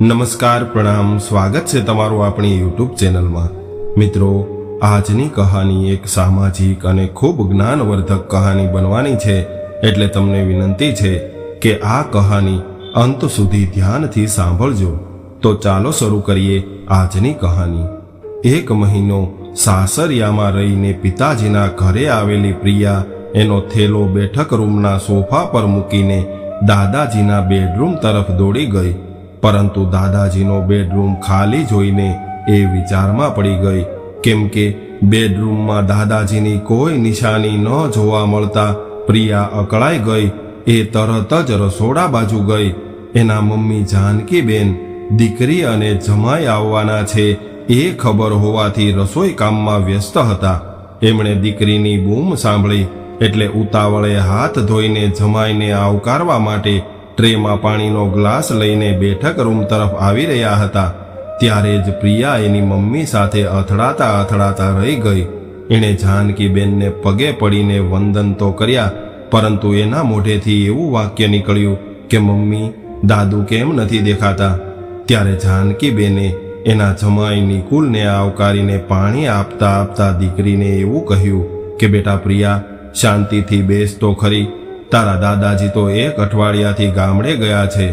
નમસ્કાર, પ્રણામ, સ્વાગત છે તમારું આપણી યુટ્યુબ ચેનલમાં. મિત્રો, આજની કહાની એક સામાજિક અને ખૂબ જ્ઞાનવર્ધક કહાની બનવાની છે, એટલે તમને વિનંતી છે કે આ કહાની અંત સુધી ધ્યાનથી સાંભળજો. તો ચાલો શરૂ કરીએ આજની કહાની. એક મહિનો સાસરિયામાં રહીને પિતાજીના ઘરે આવેલી પ્રિયા એનો થેલો બેઠક રૂમના સોફા પર મૂકીને દાદાજીના બેડરૂમ તરફ દોડી ગઈ. પરંતુ દાદાજીનો બેડરૂમ ખાલી જોઈને એ વિચારમાં પડી ગઈ. કેમ કે બેડરૂમમાં દાદાજીની કોઈ નિશાની ન જોવા મળતા પ્રિયા અકળાઈ ગઈ. એ તરત જ રસોડા બાજુ ગઈ. એના મમ્મી જાનકીબેન, દીકરી અને જમાઈ આવવાના છે એ ખબર હોવાથી રસોઈ કામમાં વ્યસ્ત હતા. એમણે દીકરીની બૂમ સાંભળી એટલે ઉતાવળે હાથ ધોઈને જમાઈને આવકારવા માટે ટ્રેમાં પાણીનો ગ્લાસ લઈને બેઠક રૂમ તરફ આવી રહ્યા હતા. ત્યારે જ પ્રિયા એની મમ્મી સાથે અથડાતા અથડાતા રહી ગઈ. એણે જાનકીબેનને પગે પડીને વંદન તો કર્યા, પરંતુ એના મોઢેથી એવું વાક્ય નીકળ્યું કે, મમ્મી, દાદુ કેમ નથી દેખાતા? ત્યારે જાનકીબેને એના જમાઈ નિકુલને આવકારીને પાણી આપતા આપતા દીકરીને એવું કહ્યું કે, બેટા પ્રિયા, શાંતિથી બેસ તો ખરી. તારા દાદાજી તો એક અઠવાડિયાથી ગામડે ગયા છે.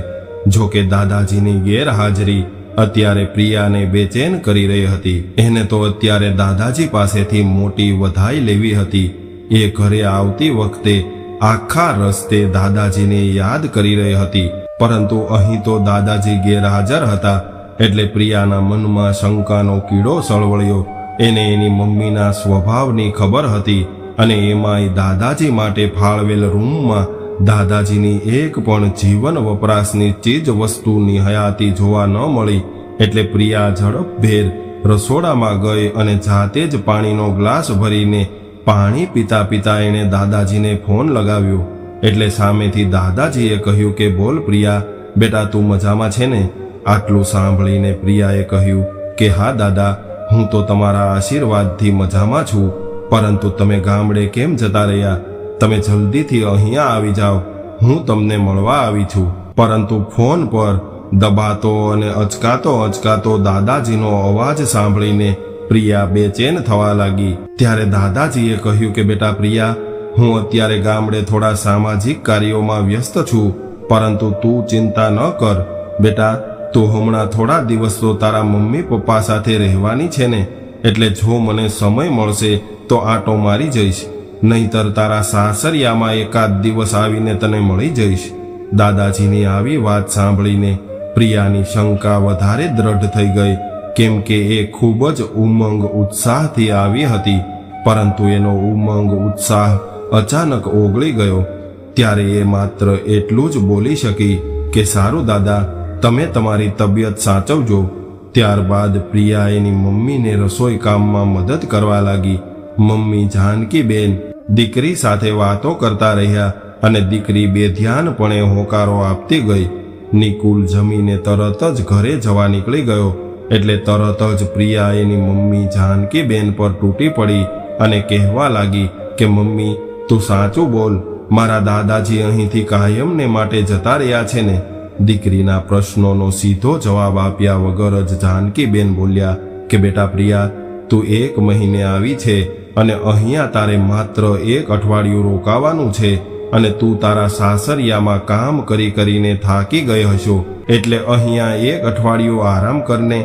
જો કે દાદાજીની ગેરહાજરી અત્યારે પ્રિયાને બેચેન કરી રહી હતી. એને તો અત્યારે દાદાજી પાસેથી મોટી વધાઈ લેવી હતી. એ ઘરે આવતી વખતે આખા રસ્તે દાદાજીને યાદ કરી રહી હતી. પરંતુ અહીં તો દાદાજી ગેરહાજર હતા, એટલે પ્રિયાના મનમાં શંકાનો કીડો સળવળ્યો. એને એની મમ્મીના સ્વભાવની ખબર હતી. અને એમાંય દાદાજી માટે ફાળવેલ રૂમમાં દાદાજીની એક પણ જીવન વપરાશની ચીજ વસ્તુની હયાતી જોવા ન મળી. એટલે પ્રિયા ઝડપભેર રસોડામાં ગઈ અને જાતે જ પાણીનો ગ્લાસ ભરીને પાણી પીતા પીતા એણે દાદાજીને ફોન લગાવ્યો. એટલે સામેથી દાદાજીએ કહ્યું કે, બોલ પ્રિયા, બેટા, તું મજામાં છે ને? આટલું સાંભળીને પ્રિયાએ કહ્યું કે, હા, દાદા, હું તો તમારા આશીર્વાદથી મજામાં છું. પરંતુ તમે ગામડે કેમ જતા રહ્યા? તમે જલ્દીથી અહીંયા આવી જાઓ. હું તમને મળવા આવી છું. પરંતુ ફોન પર દબાતો અને અચકાતો અચકાતો દાદાજીનો અવાજ સાંભળીને પ્રિયા બેચેન થવા લાગી. ત્યારે દાદાજીએ કહ્યું કે, બેટા પ્રિયા, હું અત્યારે ગામડે થોડા સામાજિક કાર્યોમાં વ્યસ્ત છું, પરંતુ તું ચિંતા ન કર. બેટા, તું હમણાં થોડા દિવસ તો તારા મમ્મી પપ્પા સાથે રહેવાની છે ને, એટલે જો મને સમય મળશે તો આટો મારી જઈશ. નહીતર તારા સાસરિયામાં એકાદ દિવસ આવીને તને મળી જઈશ. દાદાજીની આવી વાત સાંભળીને પ્રિયાની શંકા વધારે દ્રઢ થઈ ગઈ, કેમ કે એ ખૂબ જ ઉમંગ ઉત્સાહથી આવી હતી. પરંતુ એનો ઉમંગ ઉત્સાહ અચાનક ઓગળી ગયો. ત્યારે એ માત્ર એટલું જ બોલી શકી કે, સારું દાદા, તમે તમારી તબિયત સાચવજો. ત્યારબાદ પ્રિયા એની મમ્મીને રસોઈ કામમાં મદદ કરવા લાગી. મમ્મી જાનકીબેન દીકરી સાથે વાતો કરતા રહ્યા અને દીકરી બેધ્યાનપણે હોકારો આપતી ગઈ. નિકુલ જમીને તરત જ ઘરે જવા નીકળી ગયો એટલે તરત જ પ્રિયા એની મમ્મી જાનકીબેન પર તૂટી પડી અને કહેવા લાગી કે, મમ્મી, તું સાચું બોલ. મારા દાદાજી અહીંથી કાયમને માટે જતા રહ્યા છે ને. દીકરીના પ્રશ્નોનો સીધો જવાબ આપ્યા વગર જ જાનકીબેન બોલ્યા કે, બેટા પ્રિયા, તું એક મહિને આવી છે. અને અહીંયા તારે માત્ર એક અઠવાડિયું રોકાવાનું છે અને તું તારા સાસરિયામાં કામ કરી કરીને થાકી ગઈ હશો. એટલે અહીંયા એક અઠવાડિયું આરામ કરને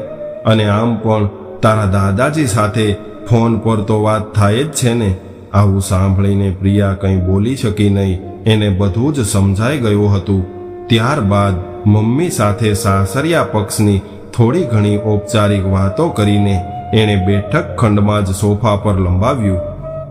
અને આમ પણ તારા દાદાજી સાથે ફોન પર તો વાત થાય જ છે ને. આવું સાંભળીને પ્રિયા કંઈ બોલી શકી નહીં. એને બધું જ સમજાઈ ગયું હતું. ત્યારબાદ મમ્મી સાથે સાસરિયા પક્ષની થોડી ઘણી ઔપચારિક વાતો કરીને એણે બેઠક ખંડમાં જ સોફા પર લંબાવ્યું.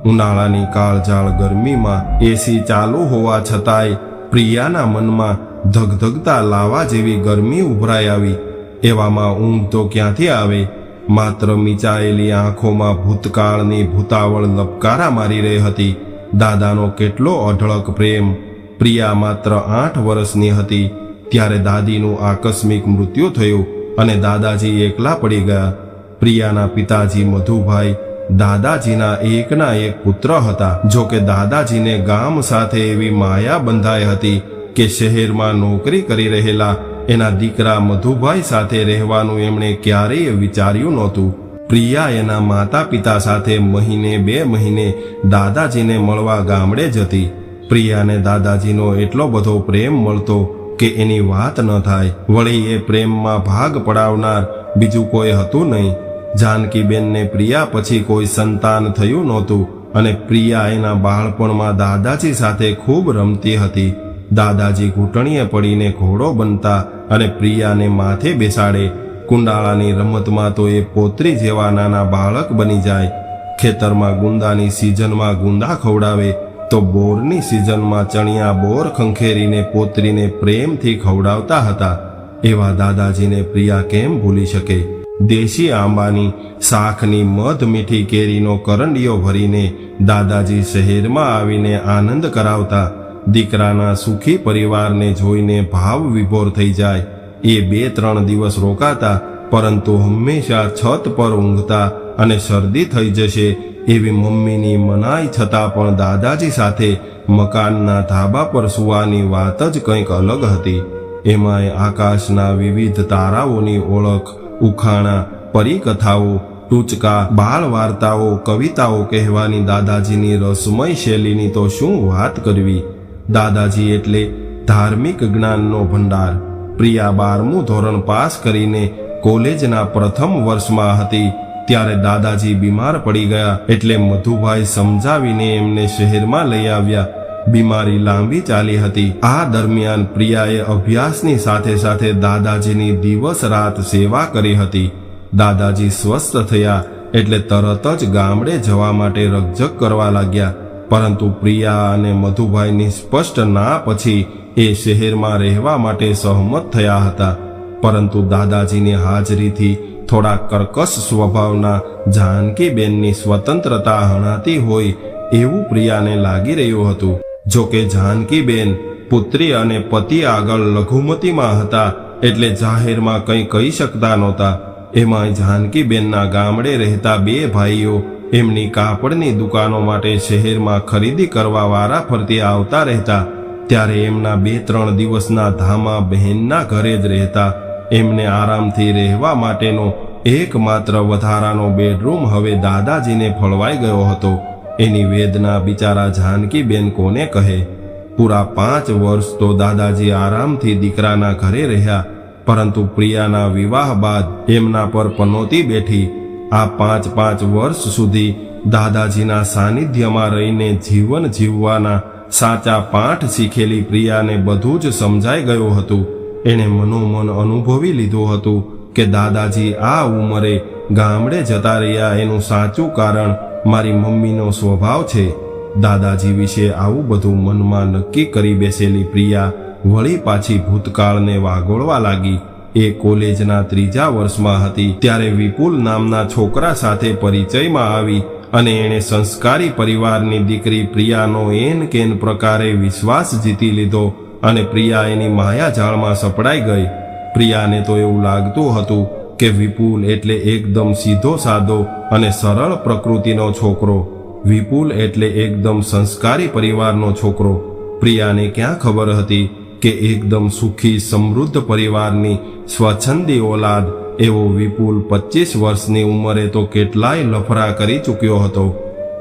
ઉનાળાની કાળજાળ ગરમીમાં એસી ચાલુ હોવા છતાંય પ્રિયાના મનમાં ધગધગતા લાવા જેવી ગરમી ઉભરાઈ આવી. એવામાં ઊંઘ તો ક્યાંથી આવે? માત્ર મીચાયેલી આંખોમાં ભૂતકાળની ભૂતાવળ લપકારા મારી રહી હતી. દાદાનો કેટલો અઢળક પ્રેમ. પ્રિયા માત્ર આઠ વર્ષની હતી. ત્યારે દાદીનું આકસ્મિક મૃત્યુ થયું અને દાદાજી એકલા પડી ગયા. પ્રિયાના પિતાજી મધુભાઈ દાદાજીના એકના એક પુત્ર હતા. જો કે દાદાજીને ગામ સાથે એવી માયા બંધાઈ હતી કે શહેરમાં નોકરી કરી રહેલા એના દીકરા મધુભાઈ સાથે રહેવાનું એમણે ક્યારેય વિચાર્યું નહોતું. પ્રિયા એના માતા પિતા સાથે મહિને બે મહિને દાદાજીને મળવા ગામડે જતી પ્રિયાને દાદાજીનો એટલો બધો પ્રેમ મળતો કે એની વાત ન થાય. વળી એ પ્રેમમાં ભાગ પડાવનાર બીજું કોઈ હતું નહીં. જાનકીબેનને પ્રિયા પછી કોઈ સંતાન થયું નહોતું અને પ્રિયા એના બાળપણમાં દાદાજી સાથે ખૂબ રમતી હતી. દાદાજી ઘૂંટણીએ પડીને ઘોડો બનતા અને પ્રિયાને માથે બેસાડે. કુંડાળાની રમતમાં તો એ પોતરી જેવા નાના બાળક બની જાય. ખેતરમાં ગુંદાની સિઝનમાં ગુંદા ખવડાવે તો બોરની સિઝનમાં ચણિયા બોર ખંખેરીને પોતરીને પ્રેમથી ખવડાવતા હતા. એવા દાદાજીને પ્રિયા કેમ ભૂલી શકે? દેશી આંબાની શાખની મધ મીઠી કેરીનો કરંડિયો ભરીને દાદાજી શહેરમાં આવીને આનંદ કરાવતા દીકરાના સુખી પરિવારને જોઈને ભાવ વિભોર થઈ જાય. એ બે ત્રણ દિવસ રોકાતા, પરંતુ હંમેશા છત પર ઊંઘતા અને શરદી થઈ જશે એવી મમ્મીની મનાઈ છતાં પણ દાદાજી સાથે મકાનના ધાબા પર સુવાની વાત જ કંઈક અલગ હતી. એમાંય આકાશના વિવિધ તારાઓની ઓળખ ઉખાણા, પરીકથાઓ, ટૂચકા બાળ વાર્તાઓ કવિતાઓ કહેવાની દાદાજીની રસમય શૈલીની તો શું વાત કરવી? દાદાજી એટલે ધાર્મિક જ્ઞાનનો ભંડાર. પ્રિયા બારમું ધોરણ પાસ કરીને કોલેજના પ્રથમ વર્ષમાં હતી. ત્યારે દાદાજી બીમાર પડી ગયા એટલે મધુભાઈ સમજાવીને એમને શહેરમાં લઈ આવ્યા. બીમારી લાંબી ચાલી હતી. આ દરમિયાન પ્રિયાએ અભ્યાસની સાથે સાથે દાદાજીની દિવસ રાત સેવા કરી હતી. દાદાજી સ્વસ્થ થયા એટલે તરત જ ગામડે જવા માટે રકઝક કરવા લાગ્યા. પરંતુ પ્રિયા અને મધુભાઈની સ્પષ્ટ ના પછી એ શહેરમાં રહેવા માટે સહમત થયા હતા. પરંતુ દાદાજીની હાજરીથી થોડા કર્કશ સ્વભાવના જાનકીબેનની સ્વતંત્રતા હણાતી હોય એવું પ્રિયાને લાગી રહ્યું હતું. જો કે જાનકીબેન પુત્રી અને પતિ આગળ લઘુમતીમાં હતા એટલે જાહેરમાં કંઈ કહી શકતા નહોતા. એમાં જાનકીબેનના ગામડે રહેતા બે ભાઈઓ એમની કાપડની દુકાનો માટે શહેરમાં ખરીદી કરવા વારા ફરતી આવતા રહેતા. ત્યારે એમના બે ત્રણ દિવસના ધામા બહેનના ઘરે જ રહેતા. એમને આરામથી રહેવા માટેનો એકમાત્ર વધારાનો બેડરૂમ હવે દાદાજીને ફળવાઈ ગયો હતો. એની વેદના બિચારા જાનકીબેન કોને કહે? પૂરા પાંચ વર્ષ તો દાદાજી આરામથી દીકરાના ઘરે રહ્યા, પરંતુ પ્રિયાના વિવાહ બાદ એમના પર પનોતી બેઠી. આ પાંચ પાંચ વર્ષ સુધી દાદાજીના સાનિધ્યમાં રહીને જીવન જીવવાના સાચા પાઠ શીખેલી પ્રિયાને બધું જ સમજાઈ ગયું હતું. એણે મનોમન અનુભવી લીધું હતું કે દાદાજી આ ઉંમરે ગામડે જતા રહ્યા એનું સાચું કારણ મારી મમ્મીનો સ્વભાવ છે, દાદાજી વિશે આવું બધું મનમાં નક્કી કરી બેસેલી પ્રિયા વળી પાછી ભૂતકાળને વાગોળવા લાગી. એ કોલેજના ત્રીજા વર્ષમાં હતી, ત્યારે વિપુલ નામના છોકરા સાથે પરિચયમાં આવી અને એણે સંસ્કારી પરિવારની દીકરી પ્રિયાનો એન કેન પ્રકારે વિશ્વાસ જીતી લીધો અને પ્રિયા એની માયાજાળમાં સપડાઈ ગઈ. પ્રિયાને તો એવું લાગતું હતું કે વિપુલ એટલે એકદમ સીધો, સાદો અને સરળ પ્રકૃતિનો છોકરો. વિપુલ એટલે એકદમ સંસ્કારી પરિવારનો છોકરો. પ્રિયાને ક્યાં ખબર હતી કે એકદમ સુખી, સમૃદ્ધ પરિવારની સ્વચ્છંદી ઓલાદ? એવો વિપુલ પચીસ વર્ષની ઉંમરે તો કેટલાય લફરા કરી ચૂક્યો હતો.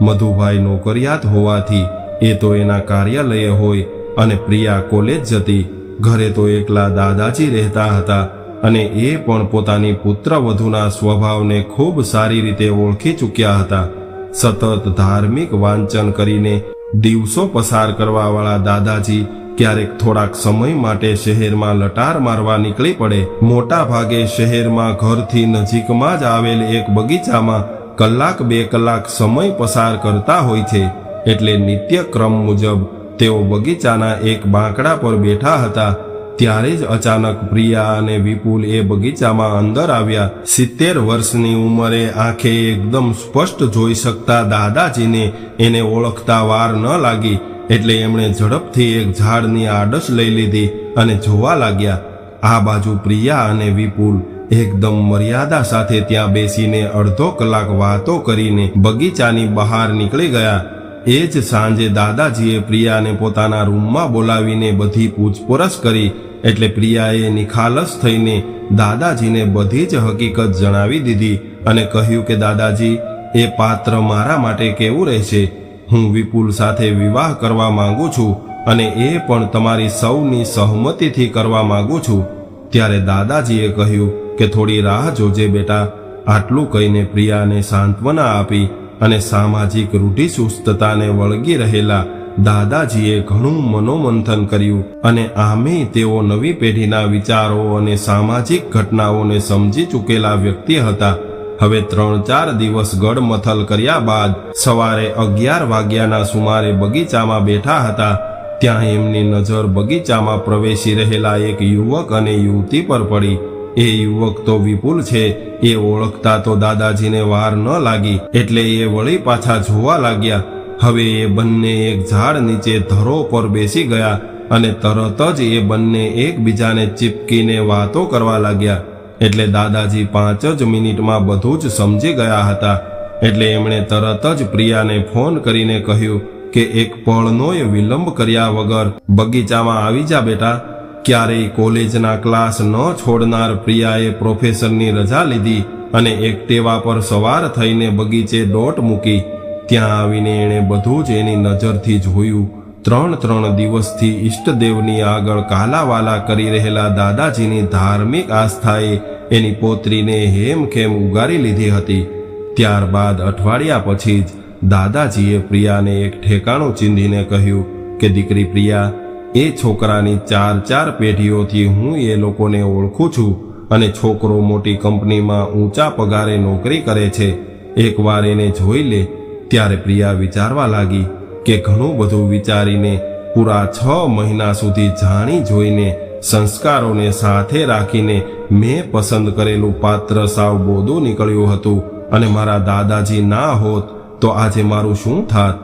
મધુભાઈ નોકરિયાત હોવાથી એ તો એના કાર્યાલયે હોય અને પ્રિયા કોલેજ જતી. ઘરે તો એકલા દાદાજી રહેતા હતા. અને એ પણ પોતાની પુત્રવધુના સ્વભાવને ખૂબ સારી રીતે ઓળખી ચૂક્યા હતા. સતત ધાર્મિક વાંચન કરીને દિવસો પસાર કરવાવાળા દાદાજી ક્યારેક થોડાક સમય માટે શહેરમાં લટાર મારવા નીકળી પડે. મોટા ભાગે શહેરમાં ઘરથી નજીકમાં જ આવેલ એક બગીચામાં કલાક બે કલાક સમય પસાર કરતા હોય છે. એટલે નિત્યક્રમ મુજબ તેઓ બગીચાના એક બાંકડા પર બેઠા હતા. ત્યારે જ અચાનક પ્રિયા અને વિપુલ એ બગીચામાં અંદર આવ્યા. સિત્તેર વર્ષની ઉંમરે આંખે એકદમ સ્પષ્ટ જોઈ શકતા દાદાજીને એને ઓળખતા વાર ન લાગી, એટલે એમણે ઝડપથી એક ઝાડની આડસ લઈ લીધી અને જોવા લાગ્યા. આ બાજુ પ્રિયા અને વિપુલ એકદમ મર્યાદા સાથે ત્યાં બેસીને અડધો કલાક વાતો કરીને બગીચાની બહાર નીકળી ગયા. એ જ સાંજે દાદાજીએ પ્રિયાને પોતાના રૂમમાં બોલાવીને બધી પૂછપરછ કરી એટલે પ્રિયાએ નિખાલસ થઈને દાદાજીને બધી જ હકીકત જણાવી દીધી અને કહ્યું કે, દાદાજી, એ પાત્ર મારા માટે કેવું રહેશે? હું વિપુલ સાથે વિવાહ કરવા માંગુ છું અને એ પણ તમારી સૌની સહમતિથી કરવા માંગુ છું. ત્યારે દાદાજીએ કહ્યું કે, થોડી રાહ જોજે બેટા. આટલું કહીને પ્રિયાને સાંત્વના આપી અને સામાજિક રૂઢિચુસ્તતાને વળગી રહેલા દાદાજીએ ઘણું મનોમંથન કર્યું અને આમે તેઓ નવી પેઢીના વિચારો અને સામાજિક ઘટનાઓને સમજી ચૂકેલા વ્યક્તિ હતા. હવે ત્રણ ચાર દિવસ ગડમથલ કર્યા બાદ સવારે અગિયાર વાગ્યાના સુમારે બગીચામાં બેઠા હતા. ત્યાં એમની નજર બગીચામાં પ્રવેશી રહેલા એક યુવક અને યુવતી પર પડી. એ યુવક તો વિપુલ છે, એ ઓળખતા તો દાદાજીને વાર ન લાગી, એટલે એ વળી પાછા જોવા લાગ્યા. હવે એ બંને એક ઝાડ નીચે ધરો પર બેસી ગયા અને તરત જ એ બંને એકબીજાને ચીપકીને વાતો કરવા લાગ્યા. એટલે દાદાજી પાંચ જ મિનિટમાં બધું જ સમજી ગયા હતા. એટલે એમણે તરત જ પ્રિયાને ફોન કરીને કહ્યું કે એક પળનોય વિલંબ કર્યા વગર બગીચામાં આવી જા બેટા. ક્યારેય કોલેજના ક્લાસ ન છોડનાર પ્રિયાએ પ્રોફેસરની રજા લીધી અને એકટેવા પર સવાર થઈને બગીચે દોટ મૂકી. ત્યાં આવીને એણે બધું જ એની નજરથી જોયું. ત્રણ ત્રણ દિવસથી ઈષ્ટદેવની આગળ કાલાવાલા કરી રહેલા દાદાજીની ધાર્મિક આસ્થાએ એની પોત્રીને હેમખેમ ઉગારી લીધી હતી. ત્યારબાદ અઠવાડિયા પછી જ દાદાજીએ પ્રિયાને એક ઠેકાણું ચીંધીને કહ્યું કે, દીકરી પ્રિયા, એ છોકરાની ચાર ચાર પેઢીઓથી હું એ લોકોને ઓળખું છું અને છોકરો મોટી કંપનીમાં ઊંચા પગારે નોકરી કરે છે. એકવાર એને જોઈ લે ત્યારે પ્રિયા વિચારવા લાગી કે ઘણું બધું વિચારીને પૂરા છ મહિના સુધી જાણી જોઈને સંસ્કારોને સાથે રાખીને મેં પસંદ કરેલું પાત્ર સાવ બોદું નીકળ્યું હતું અને મારા દાદાજી ના હોત તો આજે મારું શું થાત?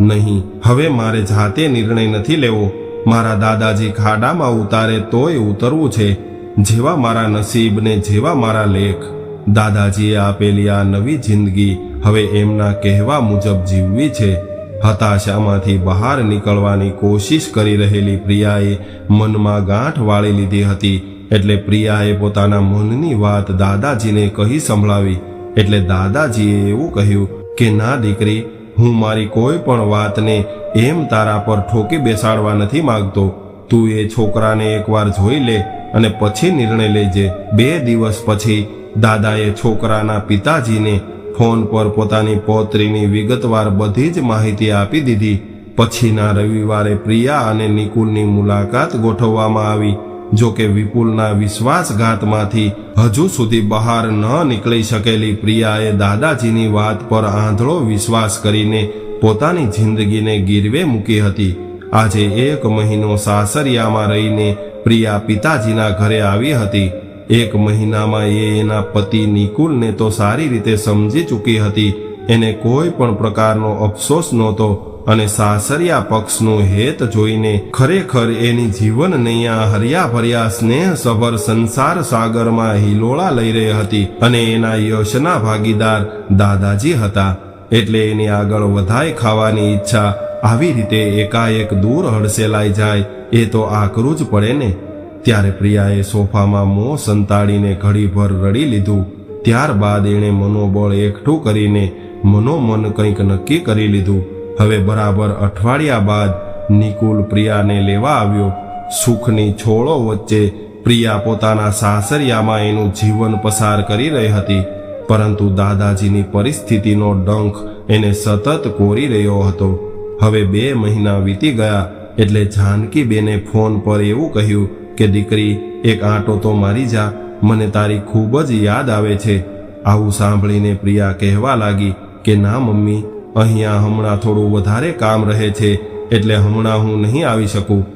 નહીં, હવે મારે જાતે નિર્ણય નથી લેવો. મારા દાદાજી ખાડામાં ઉતારે તોય ઉતરવું છે, જેવા મારા નસીબ ને જેવા મારા લેખ. દાદાજીએ આપેલી આ નવી જિંદગી હવે એમના કહેવા મુજબ જીવવી છે. હતાશામાંથી બહાર નીકળવાની કોશિશ કરી રહેલી પ્રિયાએ મનમાં ગાંઠ વાળી લીધી હતી. એટલે પ્રિયાએ પોતાના મનની વાત દાદાજીને કહી સંભળાવી. એટલે દાદાજીએ એવું કહ્યું કે, ના દીકરી, હું મારી કોઈ પણ વાતને એમ તારા પર ઠોકી બેસાડવા નથી માંગતો. તું એ છોકરાને એકવાર જોઈ લે અને પછી નિર્ણય લેજે. બે દિવસ પછી દાદાએ છોકરાના પિતાજીને ફોન પર પોતાની પૌત્રીની વિગતવાર બધી જ માહિતી આપી દીધી. પછીના રવિવારે પ્રિયા અને નિકુલની મુલાકાત ગોઠવવામાં આવી, જો કે વિપુલના વિશ્વાસઘાતમાંથી હજુ સુધી બહાર ન નીકળી શકેલી પ્રિયાએ દાદાજીની વાત પર આંધળો વિશ્વાસ કરીને પોતાની જિંદગીને ગીરવે મૂકી હતી. આજે એક મહિનો સાસરિયામાં રહીને પ્રિયા પિતાજીના ઘરે આવી હતી. એક મહિનામાં એ એના પતિ નિકુલને તો સારી રીતે સમજી ચૂકી હતી. એને કોઈ પણ પ્રકારનો અફસોસ નહોતો અને સાસરિયા પક્ષનું હેત જોઈને ખરેખર એની જીવન નૈયા હર્યા ભર્યા સ્નેહસભર સંસાર સાગરમાં હિલોળા લઈ રહી હતી અને એના યશના ભાગીદાર દાદાજી હતા. એટલે એની આગળ વધાય ખાવાની ઈચ્છા આવી રીતે એકાએક દૂર હડસેલાઈ જાય. એ તો આકરું જ પડે ને. ત્યારે પ્રિયાએ સોફામાં મોં સંતાડીને ઘડીભર રડી લીધું. ત્યારબાદ એણે મનોબળ એકઠું કરીને મનોમન કંઈક નક્કી કરી લીધું. હવે બરાબર અઠવાડિયા બાદ નિકુલ પ્રિયાને લેવા આવ્યો. સુખની છોડો વચ્ચે પ્રિયા પોતાના સાસરિયામાં એનું જીવન પસાર કરી રહી હતી. પરંતુ દાદાજીની પરિસ્થિતિનો ડંખ એને સતત કોરી રહ્યો હતો. હવે બે મહિના વીતી ગયા એટલે જાનકીબેને ફોન પર એવું કહ્યું કે દીકરી, એક આંટો તો મારી જા, મને તારી ખૂબ જ યાદ આવે છે. આવું સાંભળીને પ્રિયા કહેવા લાગી કે, ના મમ્મી, અહીંયા હમણાં થોડું વધારે કામ રહે છે, એટલે હમણાં હું નહીં આવી શકું.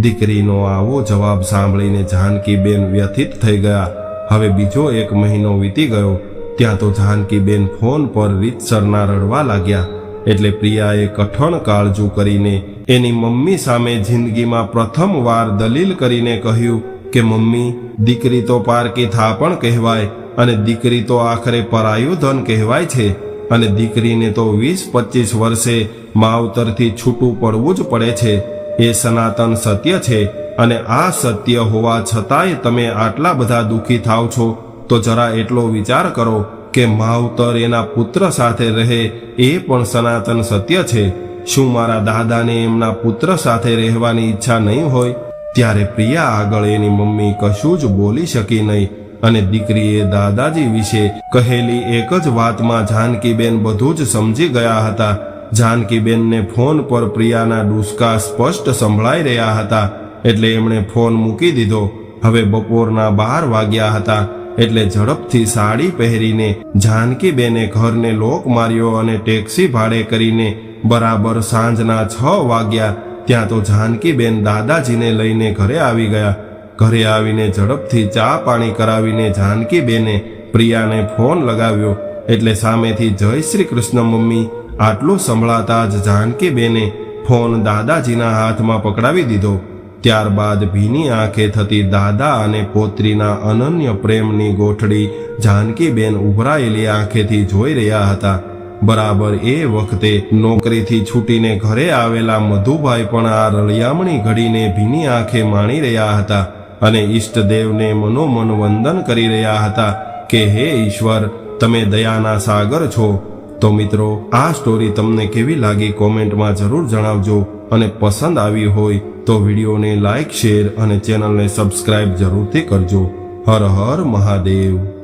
દીકરીનો આવો જવાબ સાંભળીને જાનકીબેન વ્યથિત થઈ ગયા. હવે બીજો એક મહિનો વીતી ગયો. ત્યાં તો જાનકીબેન ફોન પર રીતસરના રડવા લાગ્યા. એટલે પ્રિયાએ કઠણ કાળજું કરીને એની મમ્મી સામે જિંદગીમાં પ્રથમ વાર દલીલ કરીને કહ્યું કે, મમ્મી, દીકરી તો પારકી થાપણ કહેવાય અને દીકરી તો આખરે પરાયું ધન કહેવાય છે અને દીકરીને તો વીસ પચીસ વર્ષે માવતરથી છૂટું પડવું જ પડે છે. એ સનાતન સત્ય છે અને આ સત્ય હોવા છતાંય તમે આટલા બધા દુઃખી થાવ છો. તો જરા એટલો વિચાર કરો કે માવતર એના પુત્ર સાથે રહે એ પણ સનાતન સત્ય છે. શું મારા દાદાને એમના પુત્ર સાથે રહેવાની ઈચ્છા નહીં હોય? ત્યારે પ્રિયા આગળ એની મમ્મી કશું જ બોલી શકી નહીં અને દીકરીએ દાદાજી વિશે કહેલી એક જ વાતમાં જાનકીબેન બધું જ સમજી ગયા હતા. જાનકીબેનને ફોન પર પ્રિયાના ડુસકા સ્પષ્ટ સંભળાઈ રહ્યા હતા એટલે એમણે ફોન મૂકી દીધો. હવે બપોરના બાર વાગ્યા હતા એટલે ઝડપથી સાડી પહેરીને જાનકીબેને ઘરને લોક માર્યો અને ટેક્સી ભાડે કરીને બરાબર સાંજના છ વાગ્યા ત્યાં તો જાનકીબેન દાદાજીને લઈને ઘરે આવી ગયા. ઘરે આવીને ઝડપથી ચા પાણી કરાવીને જાનકીબેને પ્રિયાને ફોન લગાવ્યો. એટલે સામેથી જય શ્રી કૃષ્ણ મમ્મી, આટલું સંભળાતા જ જાનકીબેને ફોન દાદાજીના હાથમાં પકડાવી દીધો. ત્યારબાદ ભીની આંખે થતી દાદા અને પોત્રીના અનન્ય પ્રેમની ગોઠડી જાનકીબેન ઉભરાયેલી આંખેથી જોઈ રહ્યા હતા. બરાબર એ વખતે નોકરીથી છૂટીને ઘરે આવેલા મધુભાઈ પણ આ રળિયામણી ઘડીને ભીની આંખે માણી રહ્યા હતા અને ઈષ્ટદેવને મનોમન વંદન કરી રહ્યા હતા કે, હે ઈશ્વર, તમે દયાના સાગર છો. તો મિત્રો, આ સ્ટોરી તમને કેવી લાગી કોમેન્ટમાં જરૂર જણાવજો અને પસંદ આવી હોય તો વિડીયોને લાઈક શેર અને ચેનલને સબસ્ક્રાઇબ જરૂરથી કરજો. હર હર મહાદેવ.